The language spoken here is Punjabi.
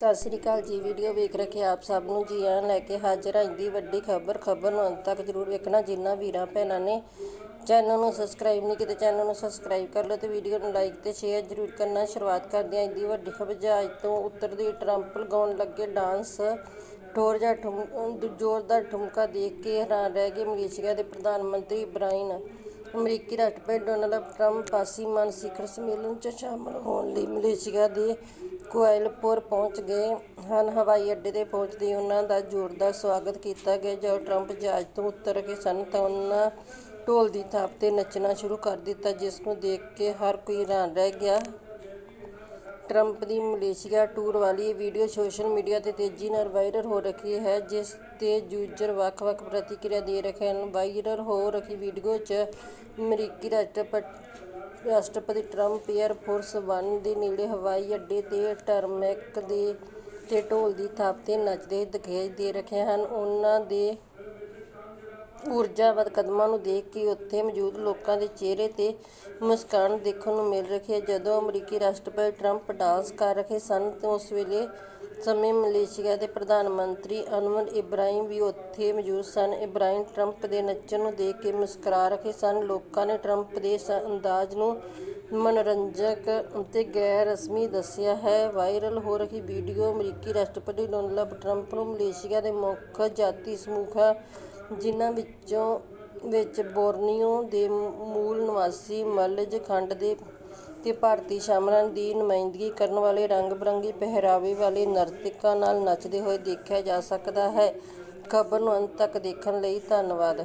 ਸਤਿ ਸ੍ਰੀ ਅਕਾਲ ਜੀ, ਵੀਡੀਓ ਵੇਖ ਰੱਖੇ ਆਪ ਸਭ ਨੂੰ ਜੀ। ਆਇਆਂ ਲੈ ਕੇ ਹਾਜ਼ਰ ਹਾਂ ਦੀ ਵੱਡੀ ਖਬਰ। ਖਬਰ ਨੂੰ ਅੰਤ ਤੱਕ ਜਰੂਰ ਵੇਖਣਾ ਜਿਨ੍ਹਾਂ ਵੀਰਾਂ ਭੈਣਾਂ ਨੇ ਚੈਨਲ ਨੂੰ ਸਬਸਕ੍ਰਾਈਬ ਨਹੀਂ ਕੀਤਾ, ਚੈਨਲ ਨੂੰ ਸਬਸਕ੍ਰਾਈਬ ਕਰ ਲਓ ਤੇ ਵੀਡੀਓ ਨੂੰ ਲਾਈਕ ਤੇ ਸ਼ੇਅਰ ਜਰੂਰ ਕਰਨਾ। ਸ਼ੁਰੂਆਤ ਕਰਦੇ ਹਾਂ ਦੀ ਵੱਡੀ ਖਬਰ। ਜਹਾਜ਼ ਤੋਂ ਉਤਰਦੀ ਟਰੰਪ ਲਗਾਉਣ ਲੱਗੇ ਡਾਂਸ ਠੋਰ ਜਾਂ ਠੁਮ ਜ਼ੋਰਦਾਰ ਠੁਮਕਾ ਦੇਖ ਕੇ ਹੈਰਾਨ ਰਹਿ ਗਏ ਮਲੇਸ਼ੀਆ ਦੇ ਪ੍ਰਧਾਨ ਮੰਤਰੀ ਇਬਰਾਹਿਮ ਅਮਰੀਕੀ ਰਾਸ਼ਟਰਪਤੀ ਡੋਨਲਡ ਟਰੰਪ ਪਾਸੀਮਾਨ ਸਿਖਰ ਸੰਮੇਲਨ 'ਚ ਸ਼ਾਮਲ ਹੋਣ ਲਈ ਮਲੇਸ਼ੀਆ ਦੇ ਕੁਆਲਾਲੰਪੁਰ ਪਹੁੰਚ ਗਏ ਹਨ। ਹਵਾਈ ਅੱਡੇ ਤੇ ਪਹੁੰਚਦੇ ਹੀ ਉਹਨਾਂ ਦਾ ਜ਼ੋਰਦਾਰ ਸਵਾਗਤ ਕੀਤਾ ਗਿਆ। ਜਦੋਂ ਟਰੰਪ ਜਹਾਜ਼ ਤੋਂ ਉਤਰ ਕੇ ਸਨ ਤਾਂ ਉਹਨਾਂ ਢੋਲ ਦੀ ਥਾਪ ਤੇ ਨੱਚਣਾ ਸ਼ੁਰੂ ਕਰ ਦਿੱਤਾ, ਜਿਸ ਨੂੰ ਦੇਖ ਕੇ ਹਰ ਕੋਈ ਹੈਰਾਨ ਰਹਿ ਗਿਆ। ਟਰੰਪ ਦੀ ਮਲੇਸ਼ੀਆ ਟੂਰ ਵਾਲੀ ਇਹ ਵੀਡੀਓ ਸੋਸ਼ਲ ਮੀਡੀਆ ਤੇ ਤੇਜ਼ੀ ਨਾਲ ਵਾਇਰਲ ਹੋ ਰਹੀ ਹੈ, ਜਿਸ ਤੇ ਯੂਜ਼ਰ ਵੱਖ-ਵੱਖ ਪ੍ਰਤੀਕਿਰਿਆ ਦੇ ਰਹੇ ਹਨ। ਵਾਇਰਲ ਹੋ ਰਹੀ ਵੀਡੀਓ 'ਚ ਅਮਰੀਕੀ ਰਾਸ਼ਟਰਪਤੀ ਰਾਸ਼ਟਰਪਤੀ ਟਰੰਪ ਏਅਰ ਫੋਰਸ 1 ਦੇ ਨੇੜੇ ਹਵਾਈ ਅੱਡੇ ਤੇ ਟਰਮੈਕ ਦੇ ਤੇ ਢੋਲ ਦੀ ਥਾਪ ਤੇ ਨੱਚਦੇ ਦਿਖਾਈ ਦੇ ਰਹੇ ਹਨ। ਉਹਨਾਂ ਦੇ ਊਰਜਾਵਤ ਕਦਮਾਂ ਨੂੰ ਦੇਖ ਕੇ ਉੱਥੇ ਮੌਜੂਦ ਲੋਕਾਂ ਦੇ ਚਿਹਰੇ ਤੇ ਮੁਸਕਾਨ ਦੇਖਣ ਨੂੰ ਮਿਲ ਰਹੀ ਹੈ। ਜਦੋਂ ਅਮਰੀਕੀ ਰਾਸ਼ਟਰਪਤੀ ਟਰੰਪ ਡਾਂਸ ਕਰ ਰਹੇ ਸਨ ਉਸ ਵੇਲੇ ਸਮੇਂ ਮਲੇਸ਼ੀਆ ਦੇ ਪ੍ਰਧਾਨ ਮੰਤਰੀ ਅਨਵਰ ਇਬਰਾਹਿਮ ਵੀ ਉੱਥੇ ਮੌਜੂਦ ਸਨ। ਇਬਰਾਹਿਮ ਟਰੰਪ ਦੇ ਨੱਚਣ ਨੂੰ ਦੇਖ ਕੇ ਮੁਸਕਰਾ ਰਹੇ ਸਨ। ਲੋਕਾਂ ਨੇ ਟਰੰਪ ਦੇ ਇਸ ਅੰਦਾਜ਼ ਨੂੰ ਮਨੋਰੰਜਕ ਅਤੇ ਗੈਰ ਰਸਮੀ ਦੱਸਿਆ ਹੈ। ਵਾਇਰਲ ਹੋ ਰਹੀ ਵੀਡੀਓ ਅਮਰੀਕੀ ਰਾਸ਼ਟਰਪਤੀ ਡੋਨਲਡ ਟਰੰਪ ਨੂੰ ਮਲੇਸ਼ੀਆ ਦੇ ਮੁੱਖ ਜਾਤੀ ਸਮੂਹ ਹੈ, ਜਿਨ੍ਹਾਂ ਵਿੱਚੋਂ ਵਿੱਚ ਬੋਰਨੀਓ ਦੇ ਮੂਲ ਨਿਵਾਸੀ ਮਲਜ ਖੰਡ ਦੇ ਤੇ ਭਾਰਤੀ ਸ਼ਾਮਲ ਦੀ ਨੁਮਾਇੰਦਗੀ ਕਰਨ ਵਾਲੇ ਰੰਗ ਬਰੰਗੀ ਪਹਿਰਾਵੇ ਵਾਲੇ ਨਰਤਕਾਂ ਨਾਲ ਨੱਚਦੇ ਹੋਏ ਦੇਖਿਆ ਜਾ ਸਕਦਾ ਹੈ। ਖਬਰ ਨੂੰ ਅੰਤ ਤੱਕ ਦੇਖਣ ਲਈ ਧੰਨਵਾਦ।